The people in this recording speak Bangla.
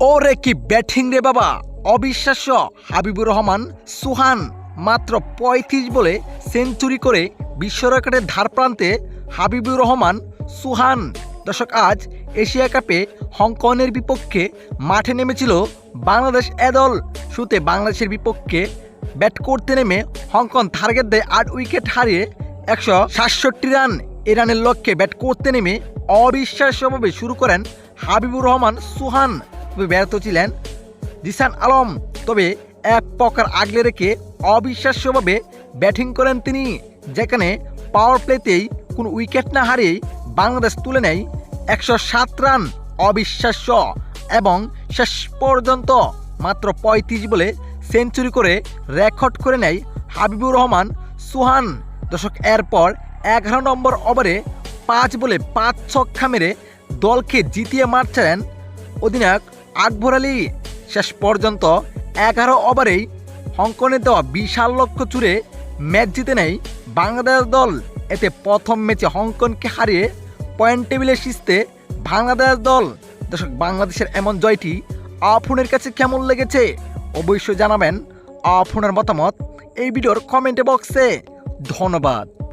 ওরে কি ব্যাটিং রে বাবা? অবিশ্বাস্য। হাবিবুর রহমান, সুহান, মাত্র পঁয়ত্রিশ বলে সেঞ্চুরি করে বিশ্ব রেকর্ডের ধার প্রান্তে হাবিবুর রহমান, সুহান। দর্শক, আজ এশিয়া কাপে হংকংয়ের বিপক্ষে মাঠে নেমেছিল বাংলাদেশ এদল। শুতে বাংলাদেশের বিপক্ষে ব্যাট করতে নেমে হংকং টার্গেট দেয় আট উইকেট হারিয়ে একশো সাতষট্টি রান। এ রানের লক্ষ্যে ব্যাট করতে নেমে অবিশ্বাস্যভাবে শুরু করেন হাবিবুর রহমান, সুহান। ব্যর্থ ছিলেন। জিসান আলম, তবে এক প্রকার আগলে রেখে অবিশ্বাস্যভাবে ব্যাটিং করেন তিনি, যেখানে পাওয়ার প্লেতেই কোনো উইকেট না হারিয়েই বাংলাদেশ তুলে নেয় একশো সাত রান অবিশ্বাস্য এবং শেষ পর্যন্ত মাত্র পঁয়ত্রিশ বলে সেঞ্চুরি করে রেকর্ড করে নেয় হাবিবুর রহমান, সুহান। দশক এরপর এগারো নম্বর ওভারে পাঁচ বলে পাঁচ ছক্কা মেরে দলকে জিতিয়ে মারছিলেন অধিনায়ক আকবর আলী শেষ পর্যন্ত এগারো ওভারেই হংকংয়ে দেওয়া বিশাল লক্ষ্য চুরে ম্যাচ জিতে নেয় বাংলাদেশ দল। এতে প্রথম ম্যাচে হংকংকে হারিয়ে পয়েন্ট টেবিলে শীর্ষে বাংলাদেশ দল। দর্শক, বাংলাদেশের এমন জয়টি আফুনের কাছে কেমন লেগেছে অবশ্যই জানাবেন। আফুনের মতামত এই ভিডিওর কমেন্ট বক্সে। ধন্যবাদ।